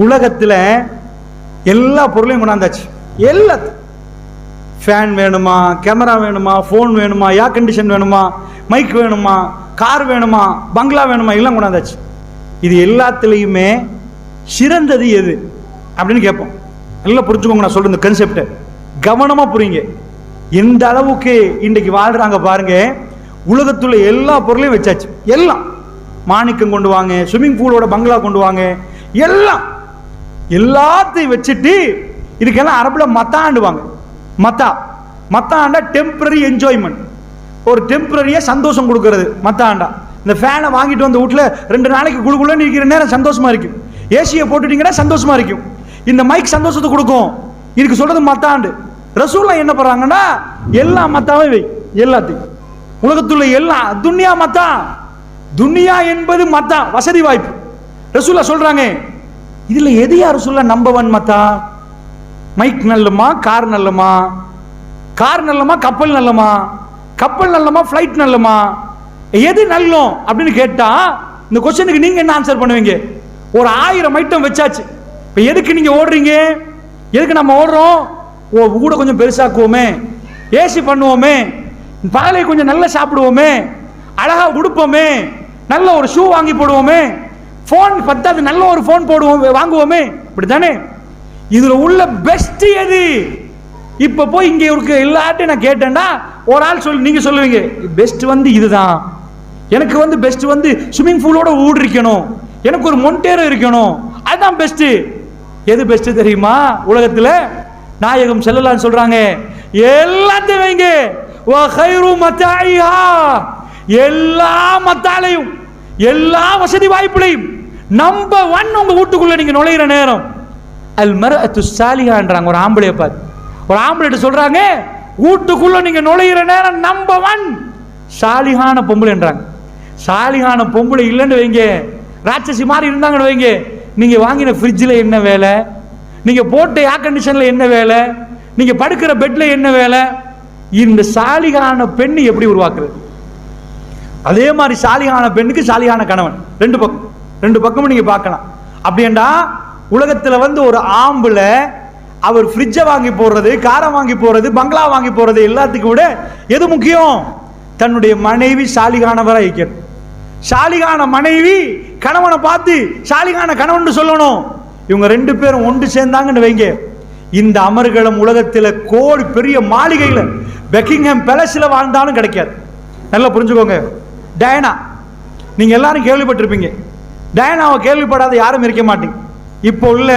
உலகத்துல எல்லா பொருளையும் கொண்டாந்தாச்சு. எல்லாத்தையும் ஃபேன் வேணுமா கேமரா வேணுமா ஃபோன் வேணுமா ஏர் கண்டிஷன் வேணுமா மைக் வேணுமா கார் வேணுமா பங்களா வேணுமா எல்லாம் கொண்டாந்தாச்சு. இது எல்லாத்துலேயுமே சிறந்தது எது? அப்படின்னு கேட்போம். நல்லா புரிஞ்சுக்கோங்க நான் சொல்கிற இந்த கன்செப்டை கவனமாக புரியுங்க. எந்த அளவுக்கு இன்றைக்கு வாழ்றாங்க பாருங்க. உலகத்துள்ள எல்லா பொருளையும் வச்சாச்சு. எல்லாம். மாணிக்கம் கொண்டு வாங்க ஸ்விம்மிங் பூலோட பங்களா கொண்டு வாங்க. எல்லாம். எல்லாத்தையும் வச்சுட்டு இதுக்கெல்லாம் அரபில் மத்தாண்டுவாங்க. மத்தா. மத்தாண்டா டெம்பரரி என்ஜாய்மெண்ட் ஒரு டெம்பரரியாக சந்தோஷம் கொடுக்கறது மத்தாண்டா. இந்த ஃபேனை வாங்கிட்டு வந்த வீட்டில் ரெண்டு நாளைக்கு குழுக்குள்ளே இருக்கிற நேரம் சந்தோஷமாக இருக்கும். ஏசியை போட்டுட்டீங்கன்னா சந்தோஷமாக இருக்கும். இந்த மைக் சந்தோஷத்தை கொடுக்கும். இதுக்கு சொல்கிறது மத்தாண்டு. ரசூலா என்ன பண்ணுறாங்கன்னா எல்லா மத்தாவும் வை. எல்லாத்தையும். உலகத்துள்ள எல்லா துன்யா மத்தா. துன்யா என்பது மத்தா. வசதி வாய்ப்பு. ரசூலா சொல்கிறாங்க இதுல எது யார் சொல்ல நம்பவன் மத்தா மைக் நல்லமா? கார் நல்லமா? கார் நல்லமா? கப்பல் நல்லமா? கப்பல் நல்லமா? ஃப்ளைட் நல்லமா? எது நல்லோம் அப்படின்னு கேட்டா இந்த கொஸ்டினுக்கு நீங்க என்ன ஆன்சர் பண்ணுவீங்க? ஒரு ஆயிரம் ஐட்டம் வச்சாச்சு. இப்போ எதுக்கு நீங்க ஓடுறீங்க? எதுக்கு நம்ம ஓடுறோம்? ஓ கூட கொஞ்சம் பெருசாக்குவோமே. ஏசி பண்ணுவோமே. பகலை கொஞ்சம் நல்லா சாப்பிடுவோமே. அழகா உடுப்போமே. நல்ல ஒரு ஷூ வாங்கி போடுவோமே. ஃபோன் பத்தாது நல்ல ஒரு ஃபோன் போடுவோம் வாங்குவோமே. இப்படித்தானே? இதுல உள்ள பெஸ்ட் எது? இப்ப போய் இங்க இருக்க எல்லார்ட்டையும் நான் கேட்டேன்னா ஒரு ஆள் சொல்லி நீங்க சொல்லுவீங்க பெஸ்ட் வந்து இதுதான். எனக்கு வந்து பெஸ்ட் வந்து ஸ்விம்மிங் பூலோட ஊடு இருக்கணும் எனக்கு ஒரு மொண்டேரோ இருக்கணும். அதுதான் பெஸ்ட் எது பெஸ்ட் தெரியுமா? உலகத்துல நாயகம் செல்லலான்னு சொல்றாங்க. எல்லாத்தையும் வைங்க. எல்லா மத்தாலையும் எல்லா வசதி வாய்ப்புலையும் நம்பர் ஒன் உங்க வீட்டுக்குள்ள நீங்க நுழையிற நேரம். அல் மரஅத்து சாலிகான்றாங்க ஒரு ஆம்பளையை பார்த்து ஒரு ஆம்பளைட்ட சொல்றாங்க வீட்டுக்குள்ள நீங்க நுழையிற நேரம் நம்பர் ஒன் சாலிகான பொம்பளைன்றாங்க. சாலிகான பொம்பளை இல்லைன்னு வைங்க. ராட்சசி மாதிரி இருந்தாங்கன்னு வைங்க. நீங்க வாங்கின ஃப்ரிட்ஜில் என்ன வேலை? நீங்க போட்ட ஏர் கண்டிஷன்ல என்ன வேலை? நீங்க படுக்கிற பெட்ல என்ன வேலை? இந்த சாலிகான பெண் எப்படி உருவாக்குறது? அதே மாதிரி சாலிகான பெண்ணுக்கு சாலிகான கணவன். ரெண்டு பக்கம். ரெண்டு பக்கமும் நீங்க பார்க்கலாம். அப்படின்னா உலகத்துல வந்து ஒரு ஆம்புல அவர் ஃப்ரிட்ஜை வாங்கி போடுறது காரை வாங்கி போடுறது பங்களா வாங்கி போடுறது எல்லாத்துக்கும் விட எது முக்கியம்? தன்னுடைய மனைவி சாலிகானவராக இருக்கணும் சாலிகான மனைவி கணவனை பார்த்து சாலிகான கணவன் சொல்லணும். இவங்க ரெண்டு பேரும் ஒன்று சேர்ந்தாங்கன்னு வைங்க. இந்த அமர்கலம் உலகத்தில் கோடி பெரிய மாளிகையில் பெக்கிங்ஹாம் பேலஸில் வாழ்ந்தாலும் கிடைக்காது. நல்லா புரிஞ்சுக்கோங்க. டயனா நீங்கள் எல்லாரும் கேள்விப்பட்டிருப்பீங்க. டயனாவை கேள்விப்படாத யாரும் இருக்க மாட்டேங்க இப்போ உள்ள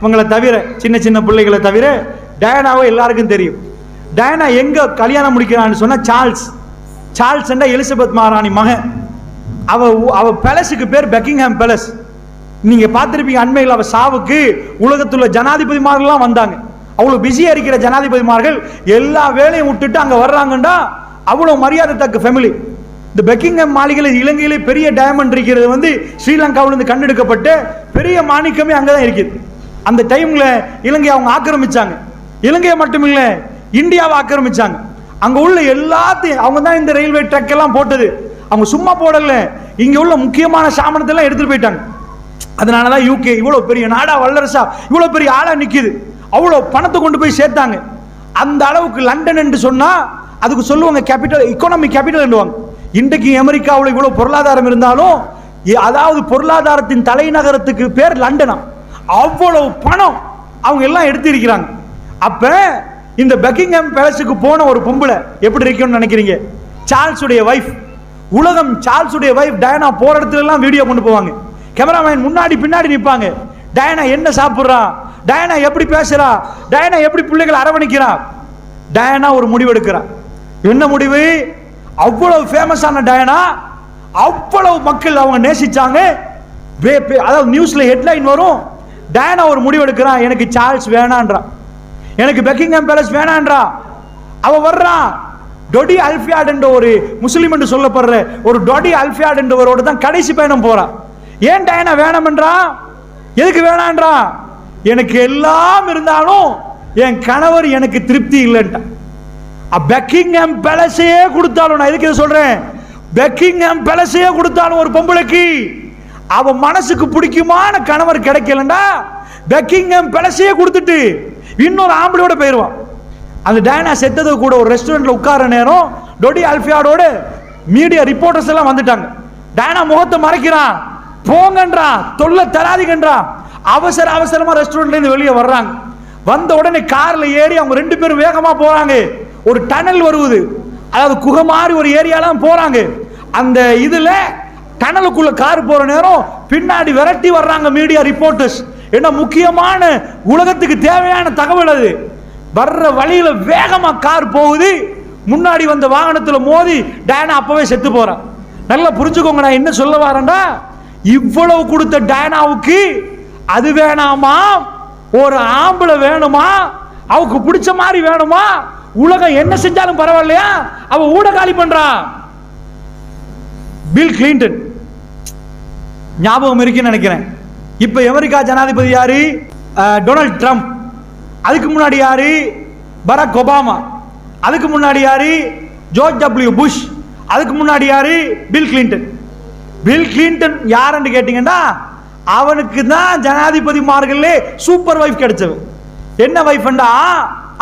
இவங்களை தவிர சின்ன சின்ன பிள்ளைகளை தவிர டயனாவை எல்லாருக்கும் தெரியும். டயனா எங்கே கல்யாணம் முடிக்கிறான்னு சொன்னால் சார்ல்ஸ். சார்ல்ஸ் எலிசபெத் மகாராணி மகன். அவ அவ பேலஸுக்கு பேர் பெக்கிங்ஹாம் பேலஸ். நீங்கள் பார்த்துருப்பீங்க அண்மையில் அவள் சாவுக்கு உலகத்துள்ள ஜனாதிபதிமார்கள்லாம் வந்தாங்க. அவ்வளோ பிஸியாக இருக்கிற ஜனாதிபதிமார்கள் எல்லா வேலையும் விட்டுட்டு அங்கே வர்றாங்கண்டா அவ்வளோ மரியாதை தக்க ஃபேமிலி இந்த பெக்கிங்ஹாம் மாளிகையில் இலங்கையிலே பெரிய டைமண்ட் இருக்கிறது வந்து ஸ்ரீலங்காவிலிருந்து கண்டெடுக்கப்பட்டு பெரிய மாணிக்கமே அங்கே தான் இருக்குது. அந்த டைமில் இலங்கை அவங்க ஆக்கிரமிச்சாங்க. இலங்கையை மட்டும் இல்லை இந்தியாவை ஆக்கிரமிச்சாங்க. அங்கே உள்ள எல்லாத்தையும் அவங்க தான் இந்த ரயில்வே ட்ரக் எல்லாம் போட்டது. அவங்க சும்மா போடலை. இங்கே உள்ள முக்கியமான சாமானத்தெல்லாம் எல்லாம் போயிட்டாங்க. அதனால தான் யூகே இவ்வளோ பெரிய நாடா வல்லரசா இவ்வளோ பெரிய ஆளாக நிற்கிது அவ்வளோ பணத்தை கொண்டு போய் சேர்த்தாங்க. அந்த அளவுக்கு லண்டன் என்று சொன்னால் அதுக்கு சொல்லுவாங்க கேபிட்டல் எக்கானமி கேபிட்டல் இன்றைக்கு அமெரிக்காவில் இவ்வளோ பொருளாதாரம் இருந்தாலும் அதாவது பொருளாதாரத்தின் தலைநகரத்துக்கு பேர் லண்டனா. அவ்வளவு பணம் அவங்க எல்லாம் எடுத்திருக்கிறாங்க. அப்ப இந்த பெக்கிங்ஹாம் பேலஸுக்கு போன ஒரு பொம்பளை எப்படி இருக்கும்னு நினைக்கிறீங்க? சார்ல்ஸுடைய வைஃப் உலகம் சார்ல்ஸுடைய வைஃப் டயனா போற இடத்துல எல்லாம் வீடியோ கொண்டு போவாங்க. கேமராமேன் முன்னாடி பின்னாடி நிற்பாங்க டயனா என்ன சாப்பிட்றா? டயனா எப்படி பேசுறா? டயனா எப்படி பிள்ளைகளை அரவணைக்கிறா? டயனா ஒரு முடிவு எடுக்கிறா என்ன முடிவு? அவ்வளவு ஃபேமஸான டயனா? அவ்வளவு மக்கள் அவங்க நேசிச்சாங்க. வே- பே- அதாவது நியூஸ்ல ஹெட்லைன் வரும். டயனா ஒரு முடிவெடுக்கிறான். எனக்கு சார்ல்ஸ் வேணான்றான். எனக்கு பெக்கிங்ஹாம் பேலஸ் வேணான்றா அவ வர்றான். டொடி அல்ஃபியாட் என்ற ஒரு முஸ்லீம் என்று சொல்லப்படுற ஒரு டொடி அல்ஃபியாட் என்றவரோட தான் கடைசி பயணம் போறான். ஏன் டயனா வேணாம்ன்றா எதுக்கு வேணான்றா எனக்கு எல்லாம் இருந்தாலும் என் கணவர் எனக்கு திருப்தி இல்லைன்ட்டான். பெக்கிங்ஹாம் பேலஸையே கொடுத்தாலும் நான் எதுக்கு இதை சொல்கிறேன் பெக்கிங்ஹாம் பேலஸையே கொடுத்தாலும் ஒரு பொம்பளைக்கு அவன் மனசுக்கு பிடிக்குமான கணவர் கிடைக்கலண்டா? பெக்கிங்ஹாம் பேலஸையே கொடுத்துட்டு இன்னொரு ஆம்பளையோட போயிடுவான் அந்த டேனா செத்தது கூட ஒரு ரெஸ்டாரண்ட்டில் உட்கார நேரம் டொடி அல்ஃபியாடோட மீடியா ரிப்போர்ட்டர்ஸ் எல்லாம் வந்துட்டாங்க. டைனா முகத்தை மறைக்கிறான். போங்கன்றான் தொல்லை தராதிகன்றான் அவசர அவசரமாக ரெஸ்டாரண்ட்லேருந்து வெளியே வர்றாங்க. வந்த உடனே காரில் ஏறி அவங்க ரெண்டு பேரும் வேகமாக போகிறாங்க ஒரு டனல் வருவது. அதாவது குகை மாதிரி ஒரு ஏரியாலாம் போறாங்க. அந்த இதுல டனலுக்குள்ள கார் போற நேரம் பின்னாடி விரட்டி வர்றாங்க மீடியா ரிப்போர்ட்டர்ஸ் என்ன முக்கியமான உலகத்துக்கு தேவையான தகவல் அது. வர்ற வழியில வேகமா கார் போகுது. முன்னாடி வந்த வாகனத்துல மோதி டேனா அப்பவே செத்து போறான் நல்லா புரிஞ்சுக்கோங்க நான் என்ன சொல்ல வரேன்டா? இவ்வளவு கொடுத்த டேனாவுக்கு அது வேணாமா? ஒரு ஆம்பளை வேணுமா? அவுக்கு பிடிச்ச மாதிரி வேணுமா? உலகம் என்ன செஞ்சாலும் பரவாயில்லையா? அவ ஊட காலி பண்றான் பில் கிளின்டன் ஞாபகம் இருக்குன்னு நினைக்கிறேன். இப்ப அமெரிக்கா ஜனாதிபதி யாரு? டொனால்ட் ட்ரம்ப் அதுக்கு முன்னாடி யாரு? Barack Obama. அதுக்கு முன்னாடி யாரு? ஜோர்ஜ் டபிள்யூ புஷ் அதுக்கு முன்னாடி யாரு? பில் கிளின்டன் பில் கிளின்டன் யாருன்னு கேட்டீங்கன்னா அவனுக்கு தான் ஜனாதிபதிமார்களே சூப்பர் வைஃப் கிடைச்சவன் என்ன வைஃப்ண்டா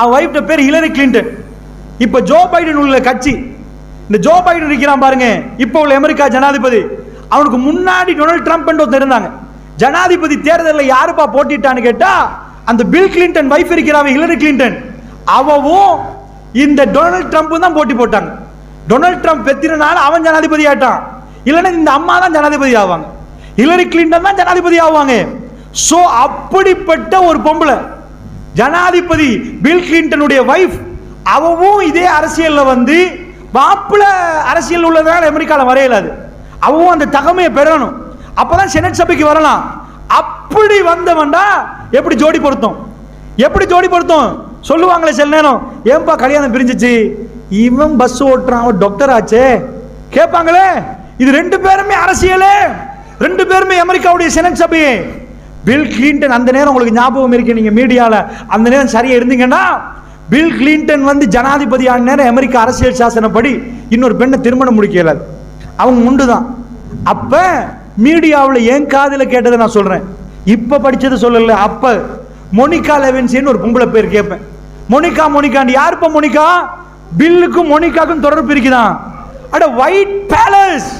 அவன் ஒய்ஃப்ட பேர் ஹிலரி கிளின்டன் இப்போ ஜோ பைடன் உள்ள கட்சி. இந்த ஜோ பைடன் இருக்கிறான் பாருங்க. இப்போ உள்ள அமெரிக்கா ஜனாதிபதி. அவனுக்கு முன்னாடி டொனால்ட் ட்ரம்ப் ஒருத்தர் இருந்தாங்க. ஜனாதிபதி தேர்தலில் யாருப்பா போட்டிட்டான்னு கேட்டா அந்த பில் கிளின்டன் வைஃப் இருக்கிறாங்க ஹிலரி கிளின்டன் அவவும் இந்த டொனால்ட் ட்ரம்ப் தான் போட்டி போட்டாங்க. டொனால்ட் ட்ரம்ப் பெத்தினால அவன் ஜனாதிபதி ஆட்டான் இல்லைன்னா இந்த அம்மா தான் ஜனாதிபதி ஆவாங்க. ஹிலரி கிளின்டன் தான் ஜனாதிபதி ஆவாங்க. ஸோ அப்படிப்பட்ட ஒரு பொம்பளை. ஜனாதிபதி பில் கிளின்டனுடைய வைஃப் அவவும் இதே அரசியலில் வந்து மாப்பிள்ள அரசியல் உள்ளதால் அமெரிக்காவில் வரையலாது அவவும் அந்த தகமையை பெறணும். அப்போ தான் செனட் சபைக்கு வரலாம். அப்படி வந்தவன்டா எப்படி ஜோடி பொருத்தம்? எப்படி ஜோடி பொருத்தம்? சொல்லுவாங்களே சில நேரம் ஏன்பா கல்யாணம் பிரிஞ்சிச்சு? இவன் பஸ் ஓட்டுறான் அவன் டாக்டர் ஆச்சே? கேட்பாங்களே. இது ரெண்டு பேருமே அரசியலே. ரெண்டு பேருமே அமெரிக்காவுடைய செனட் சபையே. பில் கிளின்டன் அந்த நேரம் உங்களுக்கு ஞாபகம் இருக்கு நீங்க மீடியால. அந்த நேரம் சரியா இருந்தீங்கன்னா பில் கிளின்டன் வந்து ஜனாதிபதி ஆன நேரம் அமெரிக்க அரசியல் சாசனப்படி இன்னொரு பெண்ணை திருமணம் முடிக்கல. அவங்க உண்டு தான் அப்ப மீடியாவில் என் காதில் கேட்டதை நான் சொல்றேன். இப்ப படிச்சது சொல்லல அப்ப. மோனிகா லெவின்சின்னு ஒரு பொம்பளை பேர் கேட்பேன். மோனிகா யார் இப்போ மோனிகா? பில்லுக்கும் மோனிகாக்கும் தொடர்பு இருக்குதான். அட ஒயிட் பேலஸ்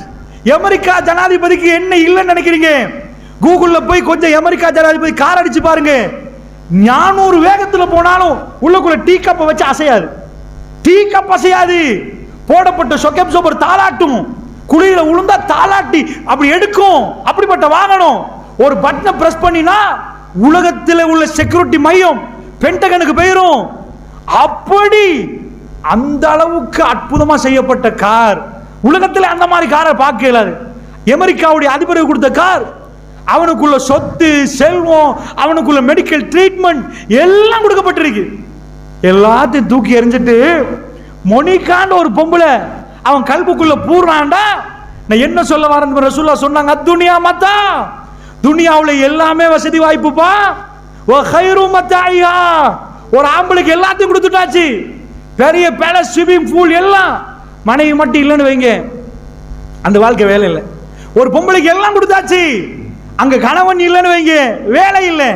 அமெரிக்கா ஜனாதிபதிக்கு என்ன இல்லைன்னு நினைக்கிறீங்க? கூகுள்ல போய் கொஞ்சம் அமெரிக்கா ஜனாதிபதி கார் அடிச்சு பாருங்க. ஞானூறு வேகத்துல போனாலும் உள்ளக்குள்ள டீ கப்பை வச்சு அசையாது. டீ கப் அசையாது. போடப்பட்ட சொக்கப் சோப்பர் தாளாட்டும் குழியில உளுந்தா தாளாட்டி அப்படி எடுக்கும். அப்படிப்பட்ட வாங்கணும் ஒரு பட்டனை பிரஸ் பண்ணினா உலகத்தில் உள்ள செக்யூரிட்டி மையம் பென்டகனுக்கு போயிடும் அப்படி அந்த அளவுக்கு அற்புதமா செய்யப்பட்ட கார். உலகத்தில் அந்த மாதிரி காரை பார்க்க இயலாது அமெரிக்காவுடைய அதிபருக்கு கொடுத்த கார் அவனுக்குள்ள சொத்து செல்வம் அவனுக்குள்ள மெடிக்கல் ட்ரீட்மெண்ட் எல்லாம் கொடுக்கப்பட்டிருக்கு. எல்லாத்தையும் தூக்கி எறிஞ்சிட்டு மொனிக்காண்ட ஒரு பொம்பளை அவன் கல்புக்குள்ள பூர்றான்டா நான் என்ன சொல்ல வரேன் ரசூல்லா சொன்னாங்க துனியா மத்தா துனியாவில் எல்லாமே வசதி வாய்ப்புப்பா. ஓ ஹைரு மத்தாயா ஒரு ஆம்பளைக்கு எல்லாத்தையும் கொடுத்துட்டாச்சு. பெரிய பேலஸ் ஸ்விமிங் பூல் எல்லாம் மனைவி மட்டும் இல்லைன்னு வைங்க. அந்த வாழ்க்கை வேலை இல்லை. ஒரு பொம்பளைக்கு எல்லாம் கொடுத்தாச்சு. அங்க கணவன் இல்லைன்னு வைங்க வேலை இல்லை.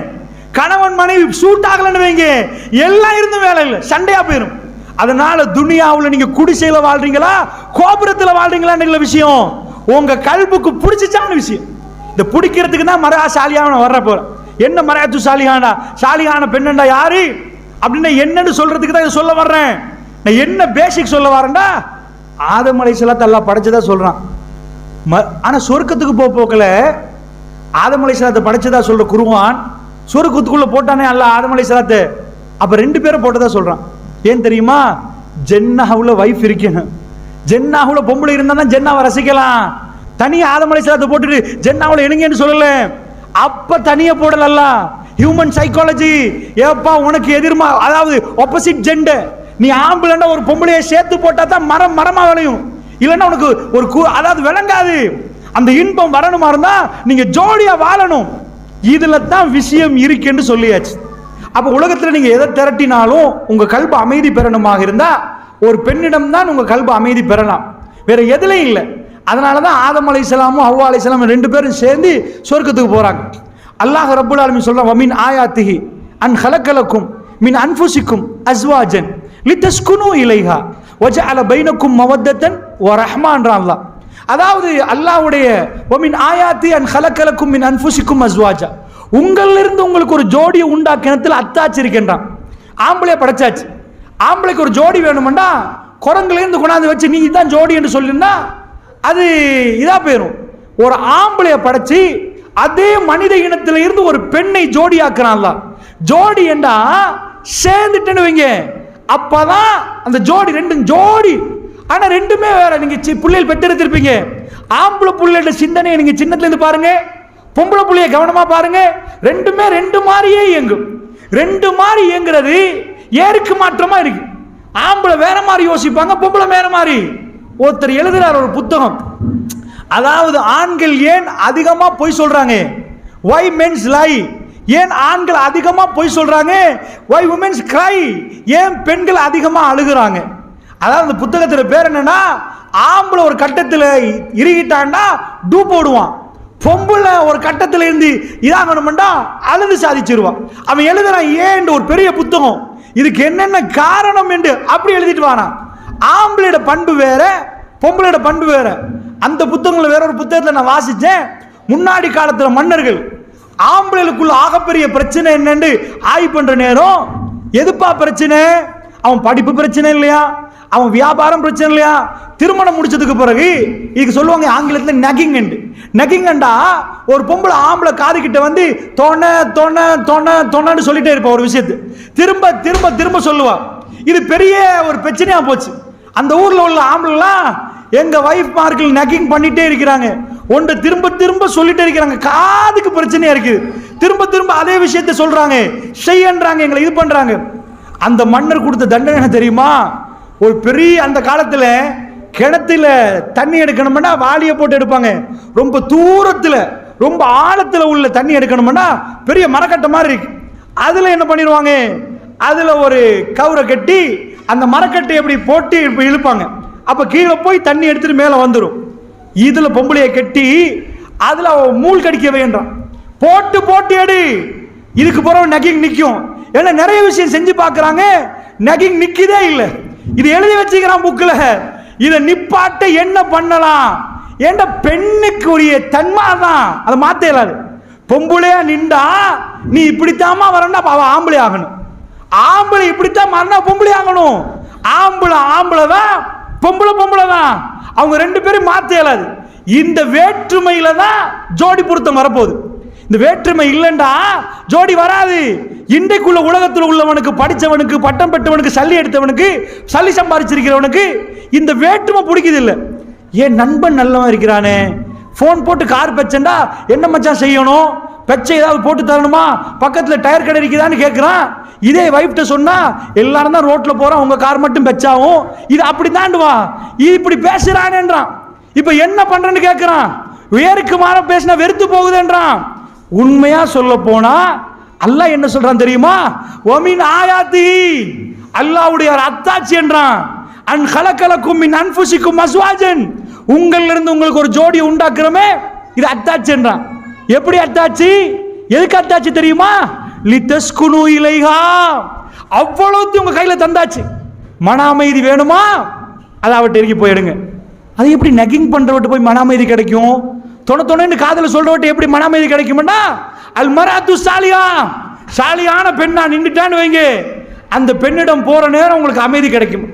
கணவன் மனைவி சூட் ஆகலைன்னு வைங்க எல்லாம் இருந்தும் வேலை இல்லை சண்டையா போயிடும் அதனால துனியாவில் நீங்க குடிசையில வாழ்றீங்களா கோபுரத்தில் வாழ்றீங்களான்னு விஷயம். உங்க கல்புக்கு பிடிச்சிச்சான விஷயம். இந்த பிடிக்கிறதுக்கு தான் மரா சாலியான வர்ற போற என்ன மராத்து சாலியானா? சாலியான பெண்ணண்டா யாரு? அப்படின்னு என்னன்னு சொல்றதுக்கு தான் சொல்ல வர்றேன். நான் என்ன பேசிக் சொல்ல வரேன்டா? ஆதமலை அலைசலாத்தை எல்லாம் படைச்சதா சொல்றான். ம- ஆனா சொர்க்கத்துக்கு போக போக்கல. ஆதம் அலைசலாத்தை படைச்சதா சொல்ற குருவான்? சொர்க்கத்துக்குள்ள போட்டானே அல்ல ஆதமலை அலைசலாத்தை அப்ப ரெண்டு பேரும் போட்டதா சொல்றான். ஏன் தெரியுமா? ஜென்னாவுல வைஃப் இருக்கணும். ஜென்னாவுல பொம்பளை இருந்தா தான் ஜென்னாவை ரசிக்கலாம். தனியா ஆதமலை அலைசலாத்தை போட்டுட்டு ஜென்னாவுல இணுங்கன்னு சொல்லல. அப்ப தனியா போடலல்ல. ஹியூமன் சைக்காலஜி ஏப்பா உனக்கு எதிர்மா அதாவது ஆப்போசிட் ஜெண்டர் நீ ஆம்பளைன்னா ஒரு பொம்பளையை சேர்த்து போட்டா தான் மரம் மரமா விளையும். இல்லைன்னா உனக்கு ஒரு கு- அதாவது விளங்காது. அந்த இன்பம் வரணுமா இருந்தா நீங்க ஜோடியா வாழணும். இதுல தான் விஷயம் இருக்குன்னு சொல்லியாச்சு. அப்ப உலகத்துல நீங்க எதை திரட்டினாலும் உங்க கல்பு அமைதி பெறணுமாக இருந்தா ஒரு பெண்ணிடம் தான் உங்க கல்பு அமைதி பெறலாம். வேற எதுலையும் இல்லை. அதனால தான் ஆதம் அலைஹிஸ்ஸலாமும் ஹவ்வா அலைஹிஸ்ஸலாமும் ரெண்டு பேரும் சேர்ந்து சொர்க்கத்துக்கு போறாங்க. அல்லாஹ் ரபுல் ஆலமி சொல்றான் வமின் ஆயாத்திஹி அன் ஹலக்கலக்கும் மின் அன்ஃபுசிக்கும் அஸ்வாஜன் லித்தஸ்குனு இலைஹா. வஜஅல பைனக்கும் மவத்தத்தன் வ ரஹ்மான்றான் அல்லாஹ். அதாவது அல்லாவுடைய ஒமின் ஆயாத்தி அன் ஹலக்கலக்கும் மின் அன்புசிக்கும் அஸ்வாஜா. உங்களிலிருந்து உங்களுக்கு ஒரு ஜோடியை உண்டாக்கினத்தில் அத்தாச்சு இருக்கின்றான். ஆம்பளையை படைச்சாச்சு. ஆம்பளைக்கு ஒரு ஜோடி வேணுமெண்டா குரங்குலேருந்து கொண்டாந்து வச்சு நீ தான் ஜோடி என்று சொல்லியிருந்தா அது இதாக போயிடும் ஒரு ஆம்பளையை படைச்சி அதே மனித இனத்தில் இருந்து ஒரு பெண்ணை ஜோடி ஆக்குறான்ல ஜோடி என்றா சேர்ந்துட்டேன்னு வைங்க. அப்பதான் அந்த ஜோடி ரெண்டும் ஜோடி ஆனால் ரெண்டுமே வேற. நீங்கள் சி- பிள்ளைகள் பெற்றெடுத்திருப்பீங்க. ஆம்பளை பிள்ளையோட சிந்தனையை நீங்கள் சின்னத்துலேருந்து பாருங்கள் பாருங்க. பொம்பளை பிள்ளைய கவனமாக பாருங்க. ரெண்டுமே ரெண்டு மாதிரியே இயங்கும். ரெண்டு மாதிரி இயங்குறது ஏருக்கு மாற்றமாக இருக்கு. ஆம்பளை வேற மாதிரி யோசிப்பாங்க பொம்பளை வேற மாதிரி. ஒருத்தர் எழுதுறார் ஒரு புத்தகம். அதாவது ஆண்கள் ஏன் அதிகமாக பொய் சொல்கிறாங்க ஒய் மென்ஸ் லை ஏன் ஆண்கள் அதிகமாக பொய் சொல்கிறாங்க ஒய் உமென்ஸ் கிரை ஏன் பெண்கள் அதிகமாக அழுகுறாங்க? அதாவது அந்த புத்தகத்தில் பேர் என்னன்னா ஆம்பளை ஒரு கட்டத்தில் இறுகிட்டான்னா டூ போடுவான். பொம்பளை ஒரு கட்டத்தில் இருந்து இதாகணும்டா அழுது சாதிச்சிருவான். அவன் எழுதுறான் ஏன் ஒரு பெரிய புத்தகம்? இதுக்கு என்னென்ன காரணம் என்று? அப்படி எழுதிட்டு வானா. ஆம்பளையோட பண்பு வேற பொம்பளையோட பண்பு வேற. அந்த புத்தகங்களை வேற ஒரு புத்தகத்தில் நான் வாசித்தேன் முன்னாடி காலத்தில் மன்னர்கள் ஆம்பளைகளுக்குள்ள ஆகப்பெரிய பிரச்சனை என்னன்னு ஆய்வு பண்ணுற நேரம் எதுப்பா பிரச்சனை? அவன் படிப்பு பிரச்சனை இல்லையா? அவன் வியாபாரம் பிரச்சனை இல்லையா? திருமணம் முடிச்சதுக்கு பிறகு இதுக்கு சொல்லுவாங்க ஆங்கிலத்தில் நகிங் நகிங்கண்டா ஒரு பொம்பளை ஆம்பளை காது கிட்ட வந்து தொண தொண தொண தொணன்னு சொல்லிட்டே இருப்பான் ஒரு விஷயத்து. திரும்ப திரும்ப திரும்ப சொல்லுவான் இது பெரிய ஒரு பிரச்சனையாக போச்சு. அந்த ஊரில் உள்ள ஆம்பளைலாம் எங்கள் வைஃப் மார்கள் நகிங் பண்ணிகிட்டே இருக்கிறாங்க. ஒன்றை திரும்ப திரும்ப சொல்லிட்டே இருக்கிறாங்க. காதுக்கு பிரச்சனையாக இருக்குது. திரும்ப திரும்ப அதே விஷயத்தை சொல்கிறாங்க செய்யன்றாங்க எங்களை இது பண்ணுறாங்க அந்த மன்னர் கொடுத்த தண்டனை என்ன தெரியுமா? ஒரு பெரிய அந்த காலத்தில் கிணத்துல தண்ணி எடுக்கணும்னா வாளியை போட்டு எடுப்பாங்க. ரொம்ப தூரத்தில் ரொம்ப ஆழத்தில் உள்ள தண்ணி எடுக்கணும்னா பெரிய மரக்கட்டை மாதிரி இருக்கு. அதில் என்ன பண்ணிடுவாங்க? அதில் ஒரு கவுரை கட்டி அந்த மரக்கட்டை எப்படி போட்டு இழுப்பாங்க. அப்போ கீழே போய் தண்ணி எடுத்துட்டு மேலே வந்துடும் இதில் பொம்பளையை கட்டி அதில் அவ மூள் கடிக்க வேண்டாம். போட்டு போட்டு எடு. இதுக்கு பிறகு நகிங் நிற்கும். ஏன்னா நிறைய விஷயம் செஞ்சு பார்க்குறாங்க. நகிங் நிற்கதே இல்லை. இது எழுதி வச்சுக்கிறான் புக்கில். இதை நிப்பாட்ட என்ன பண்ணலாம்? ஏன்டா பெண்ணுக்கு உரிய தன்மா தான் அதை மாற்ற இயலாது பொம்பளையா நின்றா நீ இப்படித்தாமா வரணும்னா அப்ப அவ ஆம்பளை ஆகணும். ஆம்பளை இப்படித்தான் மரணா பொம்பளை ஆகணும். ஆம்பளை ஆம்பளை தான் பொம்பளை பொம்பளை தான் அவங்க ரெண்டு பேரும் மாற்ற இயலாது இந்த வேற்றுமையில தான் ஜோடி பொருத்தம் வரப்போகுது. இந்த வேற்றுமை இல்லைண்டா ஜோடி வராது. இன்றைக்குள்ள உலகத்தில் உள்ளவனுக்கு படித்தவனுக்கு பட்டம் பெற்றவனுக்கு சல்லி எடுத்தவனுக்கு சல்லி சம்பாதிச்சிருக்கிறவனுக்கு இந்த வேற்றுமை பிடிக்குது இல்லை ஏன் நண்பன் நல்லவன் இருக்கிறானே? ஃபோன் போட்டு கார் பச்சண்டா என்ன மச்சான் செய்யணும்? பச்சை ஏதாவது போட்டு தரணுமா? பக்கத்தில் டயர் கடை இருக்குதான்னு கேட்குறான் இதே வைஃப்ட்ட சொன்னா எல்லாரும் தான் ரோட்டில் போகிறான் உங்கள் கார் மட்டும் பெச்சாவும். இது அப்படி தாண்டுவா? இது இப்படி பேசுகிறானேன்றான் இப்போ என்ன பண்ணுறேன்னு கேட்குறான் வேருக்கு மாற பேசினா வெறுத்து போகுதுன்றான். உண்மையாக சொல்ல போனால் அல்லாஹ் என்ன சொல்றான் தெரியுமா? ஒமின் ஆயாத்தி அல்லாஹ்வுடைய ஒரு அத்தாட்சி என்றான். அன் கலக்கலக்கும் மின் அன்புசிக்கும் மசுவாஜன் உங்கள்ல இருந்து உங்களுக்கு ஒரு ஜோடியை உண்டாக்குறமே இது அத்தாட்சி என்றான். எப்படி அத்தாட்சி? எதுக்கு அத்தாட்சி தெரியுமா? லித்தஸ்குனு இலைஹா. அவ்வளவு உங்க கையில தந்தாச்சு. மன அமைதி வேணுமா? அதை அவட்ட இறங்கி போயிடுங்க அது எப்படி நகிங் பண்றவட்ட போய் மன அமைதி கிடைக்கும்? தொண தொணன்னு காதல சொல்றவட்ட எப்படி மன அமைதி கிடைக்கும்னா அல் மராத்து சாலியா. சாலியான பெண்ணா நின்றுட்டான்னு வைங்க. அந்த பெண்ணிடம் போற நேரம் உங்களுக்கு அமைதி கிடைக்கும்.